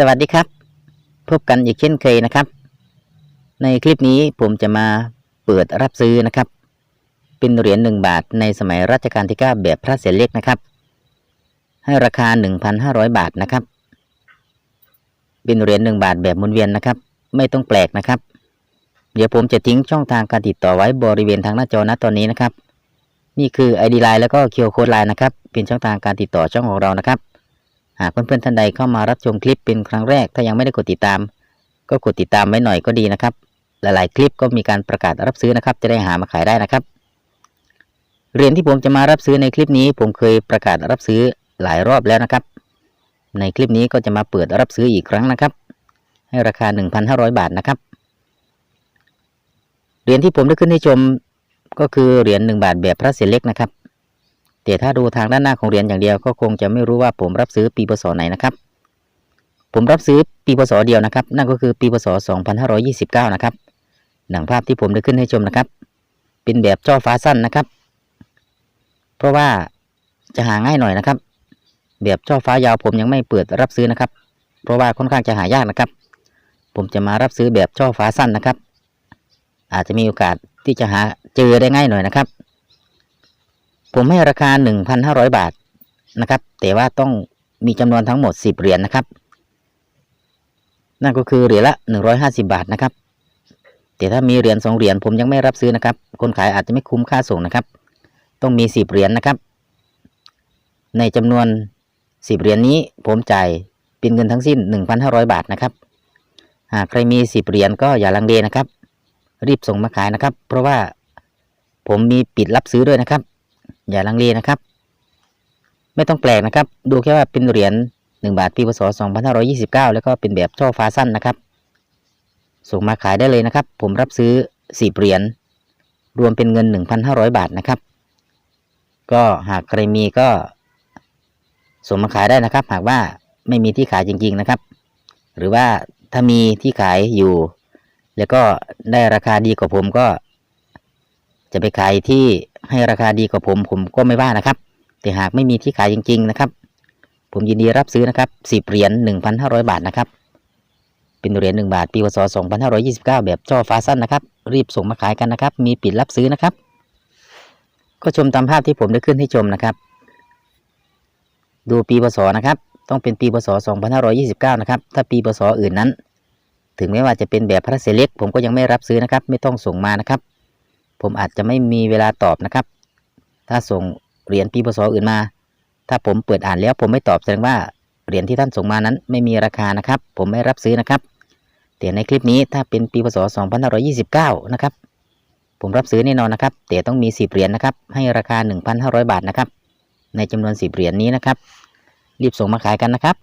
สวัสดีครับ พบกันอีกเช่นเคยนะครับ ในคลิปนี้ผมจะมาเปิดรับซื้อนะครับ เป็นเหรียญหนึ่งบาทในสมัยรัชกาลที่9แบบพระเศษเล็กนะครับ ให้ราคา 1,500 บาทนะครับ เป็นเหรียญหนึ่งบาทแบบหมุนเวียนนะครับ ไม่ต้องแปลกนะครับ เดี๋ยวผมจะทิ้งช่องทางการติดต่อไว้บริเวณทางหน้าจอณตอนนี้นะครับ นี่คือ ID Line แล้วก็ QR Code Line นะครับ เป็นช่องทางการติดต่อช่องของเรานะครับ หากเพื่อนๆท่านใดเข้ามารับชมคลิปเป็นครั้งแรก ถ้ายังไม่ได้กดติดตาม ก็กดติดตามไว้หน่อยก็ดีนะครับ หลายๆ คลิปก็มีการประกาศรับซื้อนะครับ จะได้หามาขายได้นะครับเหรียญที่ผมจะมารับซื้อในคลิปนี้ ผมเคยประกาศรับซื้อหลายรอบแล้วนะครับ ในคลิปนี้ก็จะมาเปิดรับซื้ออีกครั้งนะครับ ให้ราคา 1,500 บาทนะครับเหรียญที่ผมได้ขึ้นให้ชมก็คือเหรียญ1บาทแบบพระเศษเล็กนะครับ แต่ถ้าดูทางด้านหน้าของเหรียญอย่างเดียวก็คงจะไม่รู้ว่าผมรับซื้อปีพศไหนนะครับ ผมรับซื้อปีพศเดียวนะครับ นั่นก็คือปีพศ 2529 นะครับ หนังภาพที่ผมได้ขึ้นให้ชมนะครับ เป็นแบบจ่อฟ้าสั้นนะครับ เพราะว่าจะหาง่ายหน่อยนะครับ แบบจ่อฟ้ายาวผมยังไม่เปิดรับซื้อนะครับ เพราะว่าค่อนข้างจะหายากนะครับ ผมจะมารับซื้อแบบจ่อฟ้าสั้นนะครับ อาจจะมีโอกาสที่จะหาเจอได้ง่ายหน่อยนะครับ ผมให้ราคา 1,500 บาทนะครับ แต่ว่าต้องมีจำนวนทั้งหมด 10 เหรียญนะครับ นั่นก็คือเหรียญละ 150 บาทนะครับ แต่ถ้ามีเหรียญ2เหรียญผมยังไม่รับซื้อนะครับ คนขายอาจจะไม่คุ้มค่าส่งนะครับ ต้องมี 10 เหรียญนะครับ ในจำนวน 10 เหรียญนี้ผมจ่ายเป็นเงินทั้งสิ้น 1,500 บาทนะครับ หากใครมี 10 เหรียญก็อย่าลังเลนะครับ รีบส่งมาขายนะครับ เพราะว่าผมมีปิดรับซื้อด้วยนะครับ อย่าลังเลนะครับ ไม่ต้องแปลกนะครับ ดูแค่ว่าเป็นเหรียญ1บาทปีพศ2529 แล้วก็เป็นแบบช่อฟ้าสั้นนะครับ ส่งมาขายได้เลยนะครับ ผมรับซื้อ10เหรียญรวมเป็นเงิน 1,500 บาทนะครับ ก็หากใครมีก็ส่งมาขายได้นะครับ หากว่าไม่มีที่ขายจริง ๆนะครับ หรือว่าถ้ามีที่ขายอยู่ แล้วก็ได้ราคาดีกว่าผมก็ จะไปขายที่ ให้ราคาดีกว่าผมผมก็ไม่ว่านะครับ แต่หากไม่มีที่ขายจริง ๆ นะครับ ผมยินดีรับซื้อนะครับ10เหรียญ1,500บาทนะครับ เป็นเหรียญ1บาท ปีพศ2529แบบจ่อฟ้าสั้นนะครับ รีบส่งมาขายกันนะครับ มีปิดรับซื้อนะครับ ก็ชมตามภาพที่ผมได้ขึ้นให้ชมนะครับ ดูปีพศนะครับ ต้องเป็นปีพศ2529นห้าร้อยี่สิบเก้านะครับ ถ้าปีพศอื่นนั้น ถึงแม้ว่าจะเป็นแบบพระเศษเล็กผมก็ยังไม่รับซื้อนะครับ ไม่ต้องส่งมานะครับ ผมอาจจะไม่มีเวลาตอบนะครับ ถ้าส่งเหรียญปีพศอื่นมา ถ้าผมเปิดอ่านแล้วผมไม่ตอบแสดงว่าเหรียญที่ท่านส่งมานั้นไม่มีราคานะครับ ผมไม่รับซื้อนะครับแต่ในคลิปนี้ถ้าเป็นปีพศ 2529 นะครับ ผมรับซื้อแน่นอนนะครับ แต่ต้องมี 10 เหรียญนะครับ ให้ราคา 1,500 บาทนะครับ ในจำนวน 10 เหรียญนี้นะครับ รีบส่งมาขายกันนะครับ